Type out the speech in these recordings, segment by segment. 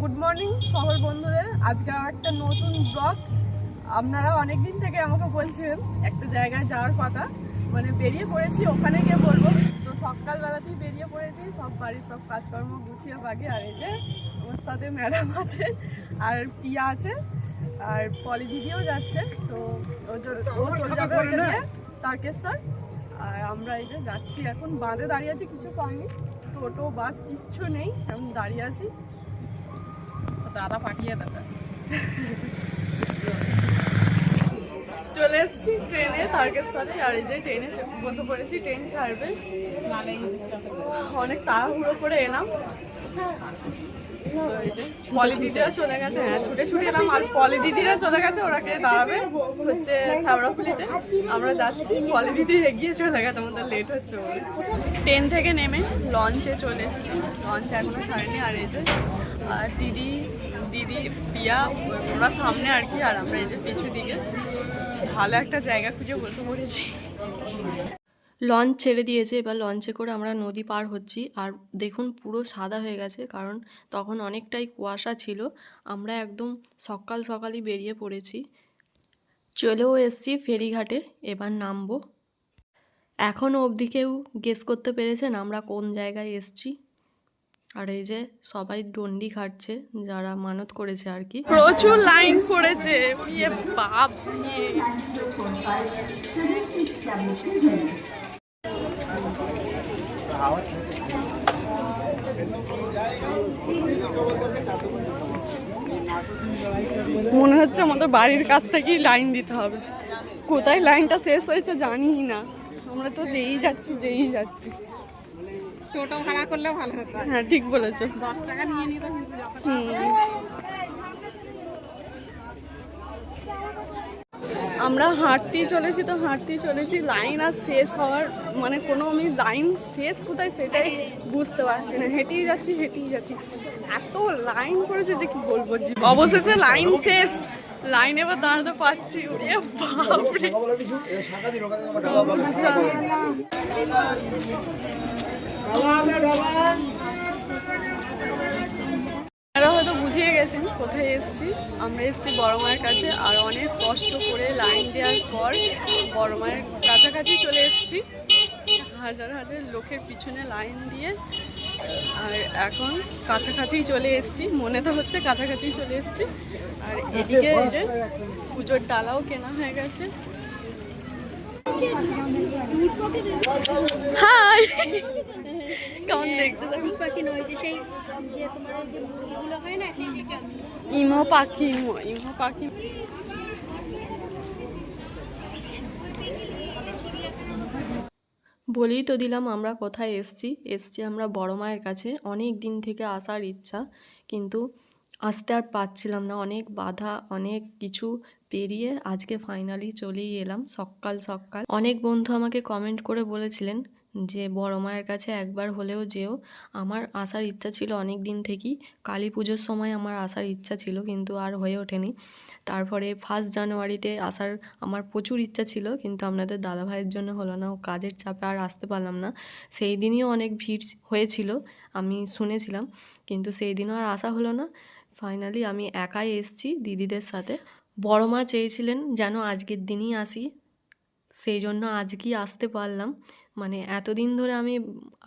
Good morning শহর বন্ধুদের। আজকে আমার একটা নতুন ব্লগ আপনারা অনেক দিন থেকে আমাকে বলছিলেন একটা জায়গায় যাওয়ার কথা। মানে বেরিয়ে পড়েছি ওখানে গিয়ে বলব। তো সকালবেলাতেই বেরিয়ে পড়েছি সব বাড়ির সব কাজকর্ম গুছিয়ে বাগে আর এই যে আমার সাথে ম্যাডাম আছে আর পিয়া আছে আর পলি দিদিও যাচ্ছে। তো ও চলে যাবে তারকেশ্বর। আর আমরা এই যে যাচ্ছি এখন। বাঁধে দাঁড়িয়ে আছি কিছু পাইনি টোটো বাস কিচ্ছু নেই। এখন দাঁড়িয়ে আছি। দাদা পাঠিয়ে দাদা চলে এসেছি ট্রেনে, তারকেশ্বরে। আর এই যে ট্রেনে বসে পড়েছি, ট্রেন ছাড়বে। অনেক তাড়াহুড়ো করে এলাম। পলি চলে গেছে হ্যাঁ ছুটে ছুটে এলাম। আর পলি চলে গেছে, ওরাকে দাঁড়াবে হচ্ছে সাবরাপুলিতে আমরা যাচ্ছি পলি এগিয়ে চলে গেছে, আমাদের লেট হচ্ছে ট্রেন থেকে নেমে লঞ্চে চলে এসেছি। লঞ্চ এখনও ছাড়েনি, আর এই যে আর দিদি দিদি, পিয়া, ওরা সামনে আর কি, আর আমরা এই যে পিছু দিকে। ভালো একটা জায়গা খুঁজে বসে পড়েছি। লঞ্চ ছেড়ে দিয়েছে, এবার লঞ্চে করে আমরা নদী পার হচ্ছি। আর দেখুন, পুরো সাদা হয়ে গেছে, কারণ তখন অনেকটাই কুয়াশা ছিল। আমরা একদম সকাল সকালই বেরিয়ে পড়েছি। চলেও এসছি ফেরিঘাটে, এবার নামবো। এখনও অবধি কেউ গেস করতে পেরেছেন আমরা কোন জায়গায় এসছি? আর এই যে সবাই ডন্ডি খাটছে, যারা মানত করেছে আর কি। প্রচুর লাইন পড়েছে বাপ। মনে হচ্ছে আমাদের বাড়ির কাছ থেকেই লাইন দিতে হবে। কোথায় লাইনটা শেষ হয়েছে জানি না। আমরা তো যেই যাচ্ছি যেই যাচ্ছি। টোটো ভাড়া করলে ভালো হতো। হ্যাঁ ঠিক বলেছ। দশ টাকা নিয়ে নিত কিন্তু হুম। আমরা হাঁটতেই চলেছি তো হাঁটতেই চলেছি। লাইন আর শেষ হওয়ার মানে কোনো আমি লাইন শেষ কোথায় সেটাই বুঝতে পারছি না। হেঁটেই যাচ্ছি হেঁটেই যাচ্ছি। এত লাইন পড়েছে যে কি বলব জি- অবশেষে লাইন শেষ। লাইন এবার দাঁড়াতে পারছি। বাপরে। গেছেন কোথায় এসেছি? আমরা এসেছি বড় মায়ের কাছে আর অনেক কষ্ট করে লাইন দেওয়ার পর বড় মায়ের কাছাকাছি চলে এসেছি। হাজার হাজার লোকের পিছনে লাইন দিয়ে আর এখন কাছাকাছি চলে এসেছি। মনে তো হচ্ছে কাছাকাছি চলে এসেছি। আর এদিকে এই যে পুজোর ডালাও কেনা হয়ে গেছে। হাই কেমন দেখছ। পাখি নয় যে সেই যে তোমার ওই যে মুরগিগুলো হয় না সেই যে ইমো পাখি ইমো ইমো পাখি। বলেই তো দিলাম আমরা কোথায় এসছি। এসছি আমরা বড় মায়ের কাছে। অনেক দিন থেকে আসার ইচ্ছা কিন্তু আসতে আর পারছিলাম না। অনেক বাধা অনেক কিছু পেরিয়ে আজকে ফাইনালি চলেই এলাম, সকাল সকাল। অনেক বন্ধু আমাকে কমেন্ট করে বলেছিলেন যে, বড় মায়ের কাছে একবার হলেও যেও। আমার আসার ইচ্ছা ছিল অনেক দিন থেকেই। কালী পুজোর সময় আমার আসার ইচ্ছা ছিল, কিন্তু আর হয়ে ওঠেনি। তারপরে ফার্স্ট জানুয়ারিতে আসার আমার প্রচুর ইচ্ছা ছিল, কিন্তু আপনাদের দাদা ভাইয়ের জন্য হলো না। ও কাজের চাপে আর আসতে পারলাম না। সেই দিনই অনেক ভিড় হয়েছিল, আমি শুনেছিলাম। কিন্তু সেই দিনও আর আসা হলো না। ফাইনালি আমি একাই এসছি দিদিদের সাথে। বড় মা চেয়েছিলেন যেন আজকের দিনই আসি। সেই জন্য আজকেই আসতে পারলাম। মানে এতদিন ধরে আমি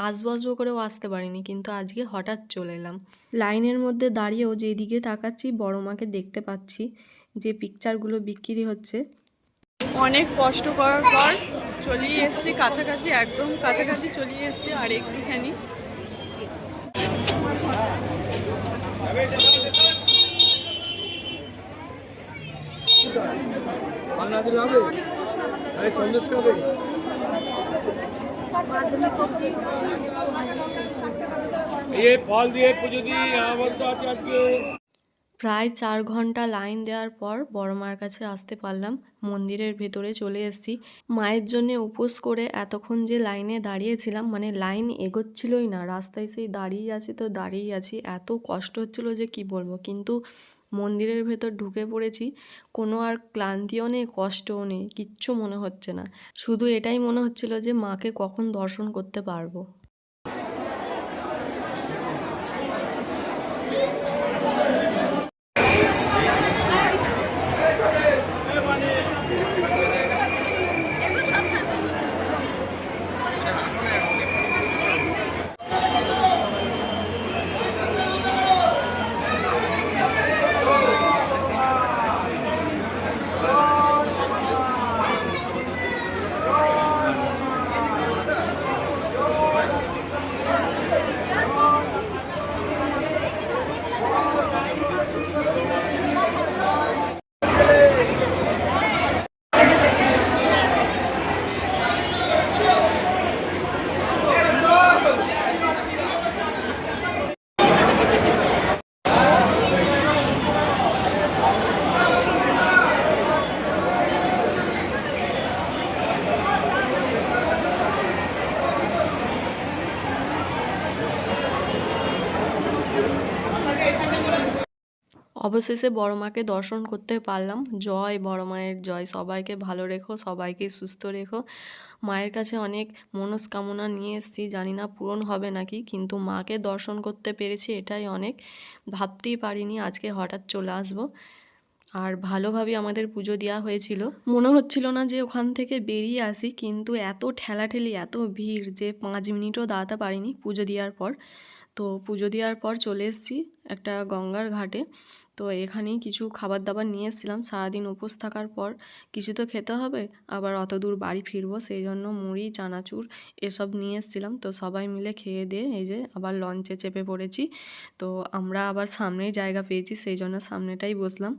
আসব আসব করেও আসতে পারিনি, কিন্তু আজকে হঠাৎ চলে এলাম। লাইনের মধ্যে দাঁড়িয়েও যেদিকে তাকাচ্ছি, বড় মাকে দেখতে পাচ্ছি যে পিকচারগুলো বিক্রি হচ্ছে। অনেক কষ্ট করার পর চলিয়ে এসেছি, কাছাকাছি, একদম কাছাকাছি চলিয়ে এসেছি, আর একটুখানি এই দিয়ে প্রায় চার ঘণ্টা লাইন দেওয়ার পর বড় মার কাছে আসতে পারলাম, মন্দিরের ভেতরে চলে এসেছি। মায়ের জন্যে উপোস করে এতক্ষণ যে লাইনে দাঁড়িয়েছিলাম মানে লাইন এগোচ্ছিলই না, রাস্তায় সেই দাঁড়িয়ে আছি, তো দাঁড়িয়েই আছি। এত কষ্ট হচ্ছিল যে কি বলব, কিন্তু মন্দিরের ভেতর ঢুকে পড়েছি, কোনো আর ক্লান্তিও নেই, কষ্টও নেই, কিচ্ছু মনে হচ্ছে না। শুধু এটাই মনে হচ্ছিল যে মাকে কখন দর্শন করতে পারব। অবশেষে বড় মাকে দর্শন করতে পারলাম। জয়, বড় মায়ের জয়। সবাইকে ভালো রেখো, সবাইকে সুস্থ রেখো। মায়ের কাছে অনেক মনস্কামনা নিয়ে এসেছি। জানি না পূরণ হবে নাকি, কিন্তু মাকে দর্শন করতে পেরেছি এটাই অনেক। ভাবতেই পারিনি আজকে হঠাৎ চলে আসব। আর ভালোভাবে আমাদের পুজো দেওয়া হয়েছিল। মনে হচ্ছিল না যে ওখান থেকে বেরিয়ে আসি, কিন্তু এত ঠেলাঠেলি, এত ভিড় যে পাঁচ মিনিটও দাঁড়াতে পারিনি পুজো দেওয়ার পর। তো পুজো দেওয়ার পর চলে এসেছি একটা গঙ্গার ঘাটে। তো এখানেই কিছু খাবার দাবার নিয়ে এসেছিলাম। সারাদিন উপোস থাকার পর কিছু তো খেতে হবে, আবার অত দূর বাড়ি ফিরবো সেই জন্য মুড়ি, চানাচুর এসব নিয়ে এসেছিলাম। তো সবাই মিলে খেয়ে দিয়ে এই যে আবার লঞ্চে চেপে পড়েছি। তো আমরা আবার সামনেই জায়গা পেয়েছি সেই জন্য সামনেটাই বসলাম।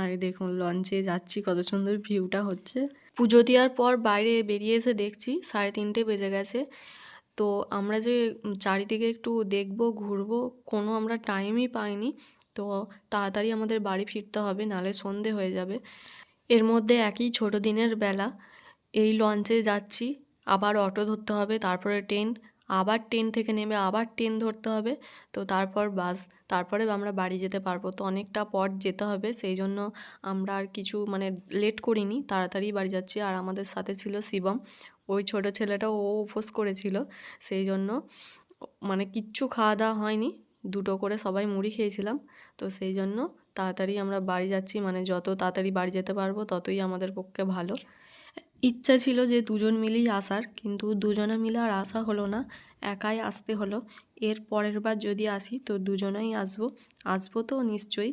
আর দেখুন লঞ্চে যাচ্ছি, কত সুন্দর ভিউটা হচ্ছে। পুজো দেওয়ার পর বাইরে বেরিয়ে এসে দেখছি, সাড়ে তিনটে বেজে গেছে। তো আমরা যে চারিদিকে একটু দেখব, ঘুরবো, কোনো আমরা টাইমই পাইনি। তো তাড়াতাড়ি আমাদের বাড়ি ফিরতে হবে, নালে সন্ধে হয়ে যাবে। এর মধ্যে একই ছোট দিনের বেলা এই লঞ্চে যাচ্ছি, আবার অটো ধরতে হবে, তারপরে ট্রেন, আবার ট্রেন থেকে নেমে আবার ট্রেন ধরতে হবে, তো তারপর বাস, তারপরে আমরা বাড়ি যেতে পারব। তো অনেকটা পথ যেতে হবে, সেই জন্য আমরা আর কিছু মানে লেট করিনি, তাড়াতাড়ি বাড়ি যাচ্ছি। আর আমাদের সাথে ছিল শিবম, ওই ছোট ছেলেটা ও উপোস করেছিল, সেই জন্য মানে কিচ্ছু খাওয়া দাওয়া হয়নি। দুটো করে সবাই মুড়ি খেয়েছিলাম। তো সেই জন্য তাড়াতাড়ি আমরা বাড়ি যাচ্ছি। মানে যত তাড়াতাড়ি বাড়ি যেতে পারব ততই আমাদের পক্ষে ভালো। ইচ্ছা ছিল যে দুজন মিলেই আসার কিন্তু দুজনে মিলে আর আসা হলো না। একাই আসতে হলো। এর পরের বার যদি আসি তো দুজনেই আসব। আসব তো নিশ্চয়ই।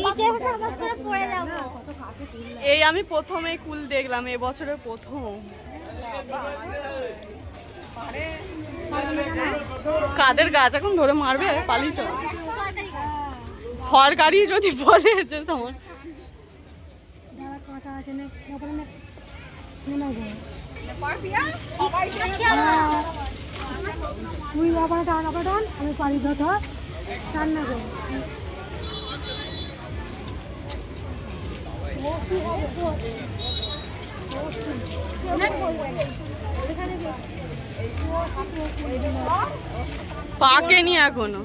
নিচে ফোকাস করে পড়ে যাব। এই আমি প্রথমে কুল দেখলাম এ বছরের প্রথম। কাদের গাছ? এখন ধরে মারবে পালিয়েছ সরকারি যদি বলে যে তোমার। তুই আবার টান আবার টান আমি পারি ধর। পাকেনি এখনও।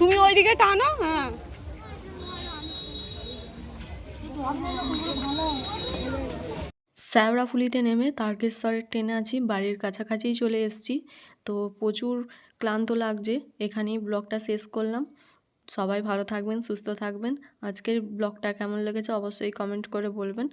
তুমি ওইদিকে টানো? হ্যাঁ। শ্যাওড়াফুলিতে নেমে তারকেশ্বরের ট্রেনে আছি, বাড়ির কাছাকাছিই চলে এসেছি। তো প্রচুর ক্লান্ত লাগছে। এখানেই ব্লগটা শেষ করলাম। সবাই ভালো থাকবেন, সুস্থ থাকবেন। আজকের ব্লগটা কেমন লেগেছে অবশ্যই কমেন্ট করে বলবেন।